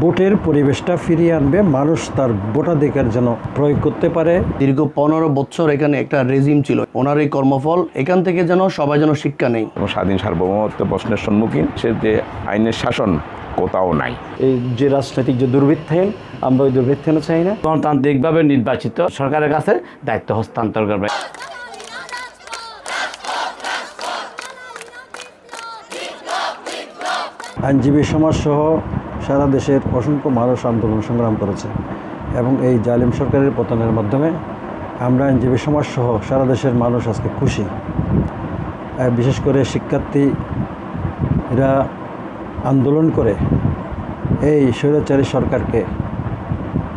ভোটের পরিবেশটা ফিরিয়ে আনবে। মানুষ তার ভোটাধিকার যেন প্রয়োগ করতে পারে। দীর্ঘ পনেরো বছর এখানে একটা রেজিম ছিল। ওনার এই কর্মফল এখান থেকে যেন সবাই যেন শিক্ষা নেই এবং স্বাধীন সার্বভৌমত্ব প্রশ্নের সম্মুখীন সে যে আইনের শাসন কোথাও নাই। এই যে রাজনৈতিক যে দুর্বৃত্তায়ন আমরা ওই দুর্বৃত্তায়ন চাই না। গণতান্ত্রিকভাবে নির্বাচিত সরকারের কাছে দায়িত্ব হস্তান্তর করবে। আইনজীবী সমাজ সহ সারা দেশের অসংখ্য মানুষ আন্দোলন সংগ্রাম করেছে এবং এই জালিম সরকারের পতনের মাধ্যমে আমরা আইনজীবী সমাজ সহ সারা দেশের মানুষ আজকে খুশি। বিশেষ করে শিক্ষার্থীরা আন্দোলন করে এই স্বৈরাচারী সরকারকে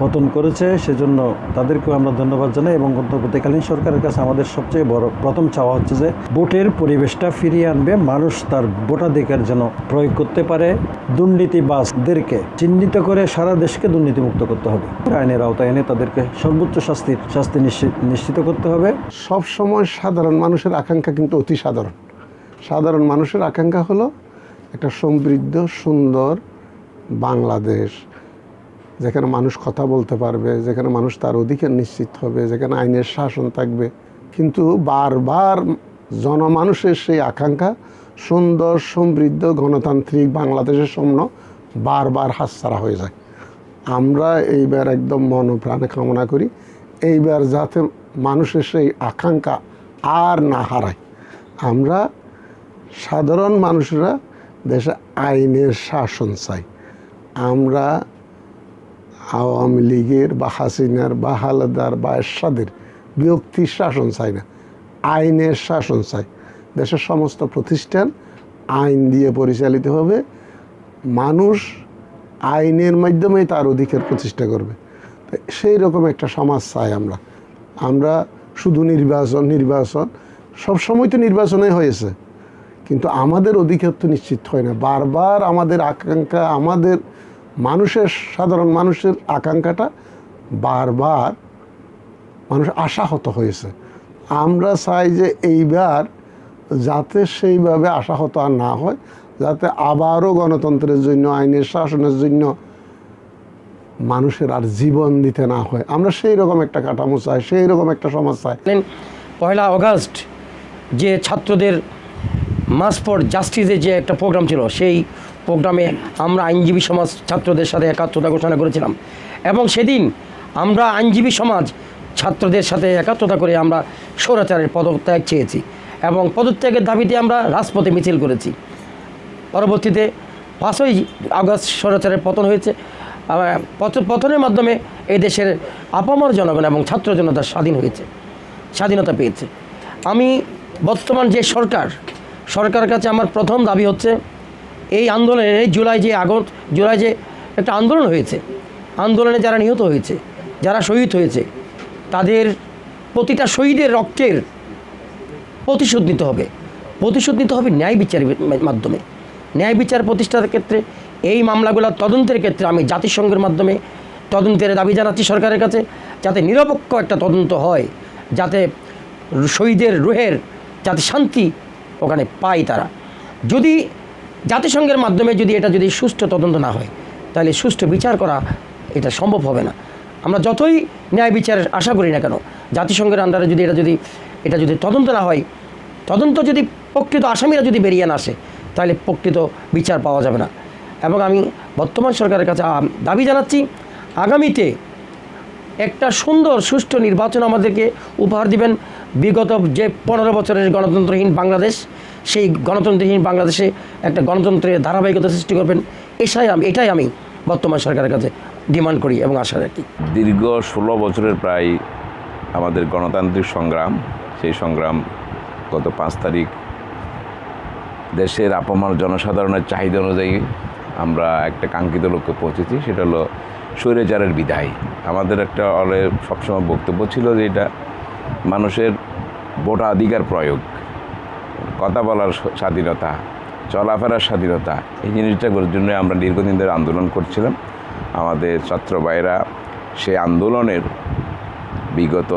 পতন করেছে, সেজন্য তাদেরকেও আমরা ধন্যবাদ জানাই এবং অন্তর্বর্তীকালীন সরকারের কাছে আমাদের সবচেয়ে বড় প্রথম চাওয়া হচ্ছে যে ভোটের পরিবেশটা ফিরিয়ে আনবে, মানুষ তার ভোটাধিকার যেন প্রয়োগ করতে পারে। দুর্নীতিবাজদেরকে চিহ্নিত করে সারা দেশকে দুর্নীতিমুক্ত করতে হবে। আইনের আওতায় এনে তাদেরকে সর্বোচ্চ শাস্তির শাস্তি নিশ্চিত করতে হবে। সব সময় সাধারণ মানুষের আকাঙ্ক্ষা কিন্তু অতি সাধারণ। সাধারণ মানুষের আকাঙ্ক্ষা হলো একটা সমৃদ্ধ, সুন্দর বাংলাদেশ। যেখানে মানুষ কথা বলতে পারবে, যেখানে মানুষ তার অধিকার নিশ্চিত হবে, যেখানে আইনের শাসন থাকবে। কিন্তু বারবার জনমানুষের সেই আকাঙ্ক্ষা, সুন্দর, সমৃদ্ধ গণতান্ত্রিক বাংলাদেশের স্বপ্ন বারবার হাতছাড়া হয়ে যায়। আমরা এইবার একদম মনপ্রাণে কামনা করি, এইবার যাতে মানুষের সেই আকাঙ্ক্ষা আর না হারায়। আমরা সাধারণ মানুষরা দেশে আইনের শাসন চাই। আমরা আওয়ামী লীগের বা হাসিনার বা হালাদার বা এরশাদের বিরক্তির শাসন চাই না, আইনের শাসন চাই দেশের সমস্ত প্রতিষ্ঠান আইন দিয়ে পরিচালিত হবে। মানুষ আইনের মাধ্যমেই তার অধিকার প্রতিষ্ঠা করবে। সেই রকম একটা সমাজ চাই আমরা। আমরা শুধু নির্বাচন নির্বাচন সব সময় তো নির্বাচনে হয়েছে। কিন্তু আমাদের অধিকার তো নিশ্চিত হয় না। বারবার আমাদের আকাঙ্ক্ষা, আমাদের মানুষের, সাধারণ মানুষের আকাঙ্ক্ষাটা বারবার মানুষ আশাহত হয়েছে। আমরা চাই যে এইবার যাতে সেইভাবে আশাহত আর না হয়, যাতে আবারও গণতন্ত্রের জন্য, আইনের শাসনের জন্য মানুষের আর জীবন দিতে না হয়। আমরা সেই রকম একটা কাঠামো চাই সেই রকম একটা সমাজ চাই। পয়লা অগাস্ট যে ছাত্রদের মাস ফর জাস্টিসে যে একটা প্রোগ্রাম ছিল, সেই প্রোগ্রামে আমরা আইনজীবী সমাজ ছাত্রদের সাথে একাত্মতা ঘোষণা করেছিলাম। এবং সেদিন আমরা আইনজীবী সমাজ ছাত্রদের সাথে একাত্মতা করে আমরা স্বৈরাচারের পদত্যাগ চেয়েছি এবং পদত্যাগের দাবিতে আমরা রাজপথে মিছিল করেছি। পরবর্তীতে পাঁচই আগস্ট স্বৈরাচারের পতন হয়েছে। পতনের মাধ্যমে এই দেশের আপামর জনগণ এবং ছাত্র জনতা স্বাধীন হয়েছে, স্বাধীনতা পেয়েছে। আমি বর্তমান যে সরকার, সরকারের কাছে আমার প্রথম দাবি হচ্ছে এই আন্দোলনে জুলাই যে আগস্ট জুলাই যে একটা আন্দোলন হয়েছে, আন্দোলনে যারা নিহত হয়েছে, যারা শহীদ হয়েছে, তাদের প্রতিটা শহীদের রক্তের প্রতিশোধ নিতে হবে। প্রতিশোধ নিতে হবে ন্যায় বিচারের মাধ্যমে। ন্যায় বিচার প্রতিষ্ঠার ক্ষেত্রে, এই মামলাগুলো তদন্তের ক্ষেত্রে আমি জাতিসংঘের মাধ্যমে তদন্তের দাবি জানাচ্ছি সরকারের কাছে, যাতে নিরপেক্ষ একটা তদন্ত হয়, যাতে শহীদের রুহের যাতে শান্তি ওখানে পায় তারা। যদি জাতিসংঘের মাধ্যমে যদি এটা যদি সুষ্ঠু তদন্ত না হয়, তাহলে সুষ্ঠু বিচার করা এটা সম্ভব হবে না। আমরা যতই ন্যায় বিচারের আশা করি না কেন, জাতিসংঘের আন্ডারে যদি এটা যদি এটা যদি তদন্ত না হয়, তদন্ত যদি প্রকৃত আসামিরা যদি বেরিয়ে না আসে, তাহলে প্রকৃত বিচার পাওয়া যাবে না। এবং আমি বর্তমান সরকারের কাছে দাবি জানাচ্ছি, আগামীতে একটা সুন্দর সুষ্ঠু নির্বাচন আমাদেরকে উপহার দিবেন। বিগত যে পনেরো বছরের গণতন্ত্রহীন বাংলাদেশ সেই গণতন্ত্রহীন বাংলাদেশে একটা গণতন্ত্রের ধারাবাহিকতা সৃষ্টি করবেন। এটাই আমি এটাই আমি বর্তমান সরকারের কাছে ডিমান্ড করি এবং আশা রাখি। দীর্ঘ ষোলো বছরের প্রায় আমাদের গণতান্ত্রিক সংগ্রাম, সেই সংগ্রাম গত পাঁচ তারিখ দেশের আপামার জনসাধারণের চাহিদা অনুযায়ী আমরা একটা কাঙ্ক্ষিত লক্ষ্যে পৌঁছেছি, সেটা হলো স্বৈরাচারের বিদায়। আমাদের একটা অলে সবসময় বক্তব্য ছিল যে এটা মানুষের ভোটাধিকার প্রয়োগ। কথা বলার স্বাধীনতা, চলাফেরার স্বাধীনতা, এই জিনিসটা করার জন্য আমরা দীর্ঘদিন ধরে আন্দোলন করছিলাম। আমাদের ছাত্র ভাইরা সেই আন্দোলনের বিগত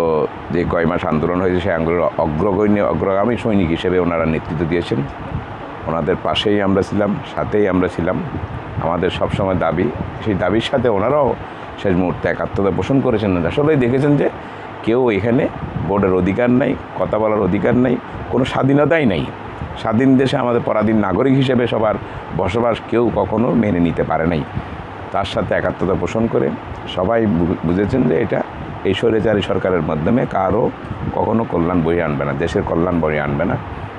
যে কয় মাস আন্দোলন হয়েছে, সেই আন্দোলনের অগ্রগণ্য অগ্রগামী সৈনিক হিসেবে ওনারা নেতৃত্ব দিয়েছেন। ওনাদের পাশেই আমরা ছিলাম, সাথেই আমরা ছিলাম। আমাদের সবসময় দাবি, সেই দাবির সাথে ওনারাও শেষ মুহূর্তে একাত্মতা পোষণ করেছেন। আসলেই দেখেছেন যে কেউ এখানে ভোটের অধিকার নাই, কথা বলার অধিকার নাই, কোনো স্বাধীনতাই নাই। স্বাধীন দেশে আমাদের পরাধীন নাগরিক হিসেবে সবার বসবাস কেউ কখনো মেনে নিতে পারে নাই। তার সাথে একাত্মতা পোষণ করে সবাই বুঝেছেন যে এটা এই স্বৈরাচারী সরকারের মাধ্যমে কারও কখনো কল্যাণ বয়ে আনবে না, দেশের কল্যাণ বয়ে আনবে না।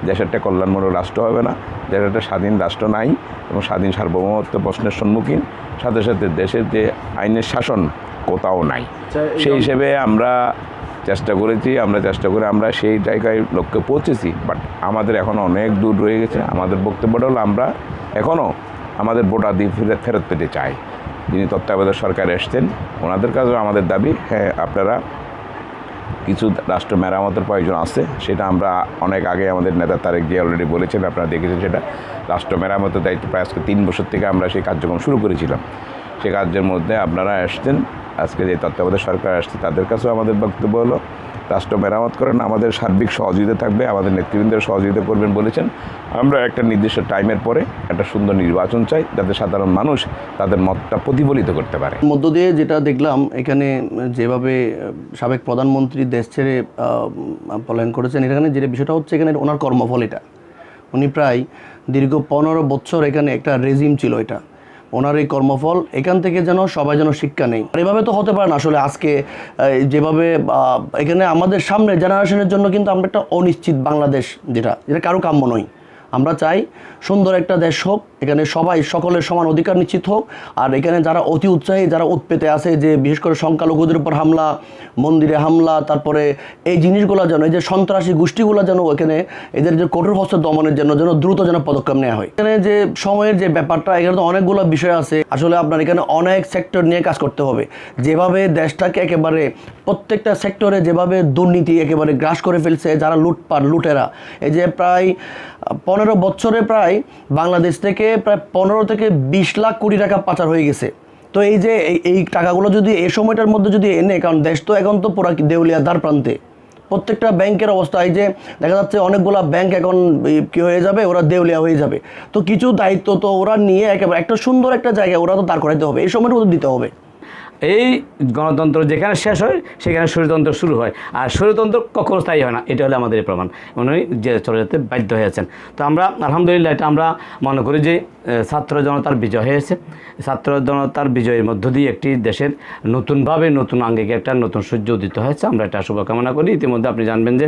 দেশের একটা কল্যাণমূলক রাষ্ট্র হবে না, দেশের একটা স্বাধীন রাষ্ট্র নাই এবং স্বাধীন সার্বভৌমত্ব প্রশ্নের সম্মুখীন। সাথে সাথে দেশের যে আইনের শাসন কোথাও নাই। সেই হিসেবে আমরা চেষ্টা করেছি আমরা চেষ্টা করে আমরা সেই জায়গায় লক্ষ্যে পৌঁছেছি। বাট আমাদের এখন অনেক দূর রয়ে গেছে। আমাদের বক্তব্যটা হলো আমরা এখনও আমাদের ভোটাধিক ফেরত ফেরত পেতে চাই। যিনি তত্ত্বাবধায়ক সরকার এসছেন ওনাদের কাছেও আমাদের দাবি হ্যাঁ আপনারা কিছু রাষ্ট্র মেরামতের প্রয়োজন আছে, সেটা আমরা অনেক আগে আমাদের নেতা তারেক জিয়া অলরেডি বলেছেন, আপনারা দেখেছেন সেটা। রাষ্ট্র মেরামতের দায়িত্ব প্রায় আজকে তিন বছর থেকে আমরা সেই কার্যক্রম শুরু করেছিলাম। সে কার্যের মধ্যে আপনারা আসছেন, আজকে যে তত্ত্বাবধায়ক সরকার আসছে, তাদের কাছেও আমাদের বক্তব্য হলো। রাষ্ট্র মেরামত করেন, আমাদের সার্বিক সহযোগিতা থাকবে, আমাদের নেতৃবৃন্দের সহযোগিতা করবেন বলেছেন। আমরা একটা নির্দিষ্ট টাইমের পরে একটা সুন্দর নির্বাচন চাই, যাতে সাধারণ মানুষ তাদের মতটা প্রতিফলিত করতে পারে। মধ্য দিয়ে যেটা দেখলাম, এখানে যেভাবে সাবেক প্রধানমন্ত্রী দেশ ছেড়ে পলায়ন করেছেন, এখানে যেটা বিষয়টা হচ্ছে এখানে ওনার কর্মফল এটা। উনি প্রায় দীর্ঘ পনেরো বছর এখানে একটা রেজিম ছিল এটা। ওনার এই কর্মফল, এখান থেকে যেন সবাই যেন শিক্ষা নেই। আর এভাবে তো হতে পারে না, আসলে আজকে যেভাবে এখানে আমাদের সামনে জেনারেশনের জন্য কিন্তু আমরা একটা অনিশ্চিত বাংলাদেশ যেটা যেটা কারও কাম্য নয়। আমরা চাই সুন্দর একটা দেশ হোক এখানে সবাই সকলের সমান অধিকার নিশ্চিত হোক। আর এখানে যারা অতি উৎসাহী, যারা উৎপেতে আছে, যে বিশেষ করে সংখ্যালঘুদের উপর হামলা, মন্দিরে হামলা, তারপরে এই জিনিসগুলো যেন, এই যে সন্ত্রাসী গোষ্ঠীগুলো যেন এখানে এদের যে কঠোর হস্ত দমনের জন্য যেন দ্রুত যেন পদক্ষেপ নেওয়া হয়। এখানে যে সময়ের যে ব্যাপারটা, এখানে তো অনেকগুলো বিষয় আছে। আসলে আপনার এখানে অনেক সেক্টর নিয়ে কাজ করতে হবে। যেভাবে দেশটাকে একেবারে প্রত্যেকটা সেক্টরে যেভাবে দুর্নীতি একেবারে গ্রাস করে ফেলছে, যারা লুটপাট, লুটেরা, এই যে প্রায় পনেরো বছরে প্রায় বাংলাদেশ থেকে প্রায় পনেরো থেকে বিশ লাখ কোটি টাকা পাচার হয়ে গেছে। তো এই যে এই- টাকাগুলো যদি এই সময়টার মধ্যে যদি এনে, কারণ দেশ তো এখন তো পুরা দেউলিয়া দ্বার প্রান্তে। প্রত্যেকটা ব্যাংকের অবস্থা এই যে দেখা যাচ্ছে অনেকগুলো ব্যাংক এখন কি হয়ে যাবে, ওরা দেউলিয়া হয়ে যাবে। তো কিছু দায়িত্ব তো ওরা নিয়ে একেবারে একটা সুন্দর একটা জায়গায় ওরা তো দাঁড় করাইতে হবে, এই সময়টা ওদের দিতে হবে। এই গণতন্ত্র যেখানে শেষ হয়, সেখানে স্বৈরতন্ত্র শুরু হয়। আর স্বৈরতন্ত্র কখনো স্থায়ী হয় না, এটা হলো আমাদের প্রমাণ। উনি যে চলে যেতে বাধ্য হয়েছেন। তো আমরা, আলহামদুলিল্লাহ, এটা আমরা মনে করি যে ছাত্র জনতার বিজয় হয়েছে। ছাত্র জনতার বিজয়ের মধ্য দিয়ে একটি দেশের নতুনভাবে নতুন আঙ্গিকে একটা নতুন সূর্য উদিত হয়েছে। আমরা এটা শুভকামনা করি। ইতিমধ্যে আপনি জানবেন যে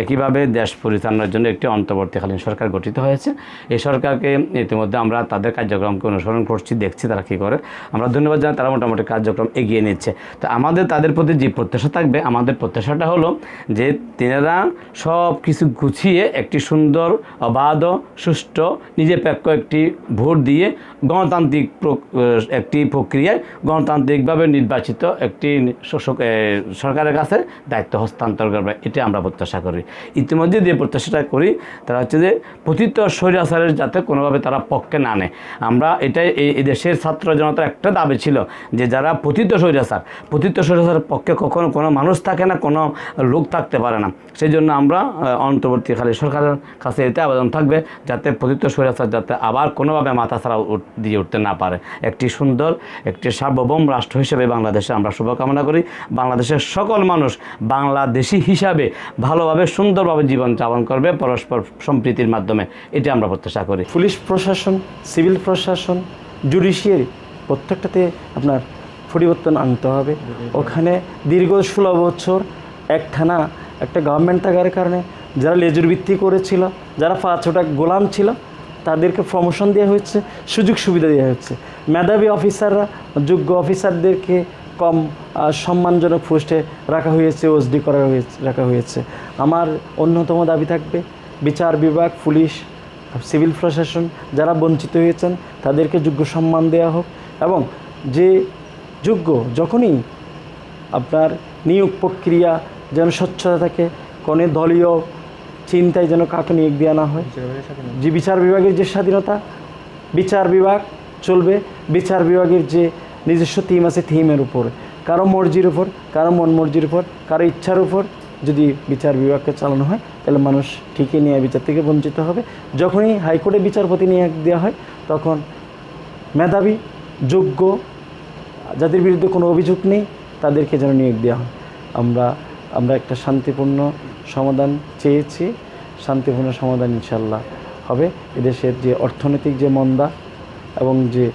একইভাবে দেশ পরিচালনার জন্য একটি অন্তর্বর্তীকালীন সরকার গঠিত হয়েছে। এই সরকারকে ইতিমধ্যে আমরা তাদের কার্যক্রমকে অনুসরণ করছি, দেখছি তারা কী করে। আমরা ধন্যবাদ জানাই, তারা মোটামুটি কার্যক্রম এগিয়ে নিচ্ছে। তো আমাদের, তাদের প্রতি যে প্রত্যাশা থাকবে, আমাদের প্রত্যাশাটা হলো যে তেনারা সব কিছু গুছিয়ে একটি সুন্দর, অবাধ, সুষ্ঠু নিরপেক্ষ একটি ভোট দিয়ে গণতান্ত্রিক একটি প্রক্রিয়ায় গণতান্ত্রিকভাবে নির্বাচিত একটি সরকারের কাছে দায়িত্ব হস্তান্তর করবে, এটা আমরা প্রত্যাশা করি। ইতিমধ্যে যে প্রত্যাশাটা করি, তারা হচ্ছে যে পতিত স্বৈরাচারের যাতে কোনোভাবে তারা পক্ষে না নেয়। আমরা এটাই এই দেশের ছাত্র জনতার একটা দাবি ছিল যে যারা পতিত স্বৈরাচার। পতিত স্বৈরাচারের পক্ষে কখনো কোনো মানুষ থাকে না, কোনো লোক থাকতে পারে না। সেই জন্য আমরা অন্তর্বর্তীকালে সরকারের কাছে এতে আবেদন থাকবে যাতে পতিত স্বৈরাচার যাতে আবার কোনোভাবে মাথা ছাড়া দিয়ে উঠতে না পারে। একটি সুন্দর, একটি সার্বভৌম রাষ্ট্র হিসেবে বাংলাদেশে আমরা শুভকামনা করি। বাংলাদেশের সকল মানুষ বাংলাদেশি হিসাবে ভালোভাবে, সুন্দরভাবে জীবন যাপন করবে পরস্পর সম্প্রীতির মাধ্যমে। এটা আমরা প্রত্যাশা করি। পুলিশ প্রশাসন, সিভিল প্রশাসন, জুডিশিয়ারি প্রত্যেকটাতে আপনার পরিবর্তন আনতে হবে। ওখানে দীর্ঘ ষোলো বছর এক থানা একটা গভর্নমেন্ট থাকার কারণে যারা লেজুর ভিত্তি করেছিল, যারা পাঁচ পাঁচটা গোলাম ছিল, তাদেরকে প্রমোশন দেওয়া হচ্ছে সুযোগ সুবিধা দেওয়া হচ্ছে মেধাবী অফিসাররা যোগ্য অফিসারদেরকে কম সম্মানজনক পোস্টে রাখা হয়েছে ওসডি করা হয়েছে, রাখা হয়েছে। আমার অন্যতম দাবি থাকবে, বিচার বিভাগ, পুলিশ সিভিল প্রশাসন, যারা বঞ্চিত হয়েছেন, তাদেরকে যোগ্য সম্মান দেওয়া হোক এবং যে যোগ্য, যখনই আপনার নিয়োগ প্রক্রিয়া যেন স্বচ্ছতা থাকে, কোনো দলীয় চিন্তায় যেন কাউকে নিয়োগ দেওয়া না হয়। যে বিচার বিভাগের যে স্বাধীনতা, বিচার বিভাগ চলবে, বিচার বিভাগের যে নিজস্ব থিম আছে থিমের উপর, কারও মর্জির উপর, কারও মন মর্জির উপর, কারও ইচ্ছার উপর যদি বিচার বিভাগকে চালানো হয়, তাহলে মানুষ ঠিকই ন্যায় বিচার থেকে বঞ্চিত হবে। যখনই হাইকোর্টে বিচারপতি নিয়োগ দেওয়া হয়, তখন মেধাবী, যোগ্য যাদের বিরুদ্ধে কোনো অভিযোগ নেই, তাদেরকে যেন নিয়োগ দেওয়া হয়। আমরা আমরা একটা শান্তিপূর্ণ সমাধান চেয়েছি। শান্তিপূর্ণ সমাধান ইনশাল্লাহ হবে। এদেশের যে অর্থনৈতিক যে মন্দা এবং যে,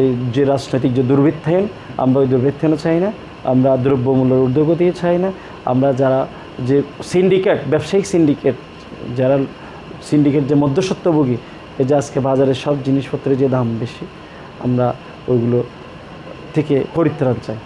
এই যে রাজনৈতিক যে দুর্বৃত্তায়ন, আমরা ওই দুর্বৃত্তায়নও চাই না। আমরা দ্রব্যমূল্যের ঊর্ধ্বগতি চাই না। আমরা যারা যে সিন্ডিকেট, ব্যবসায়িক সিন্ডিকেট, যারা সিন্ডিকেট যে মধ্যস্বত্বভোগী, এই যে আজকে বাজারে সব জিনিসপত্রের যে দাম বেশি, আমরা ওইগুলো থেকে পরিত্রাণ চাই।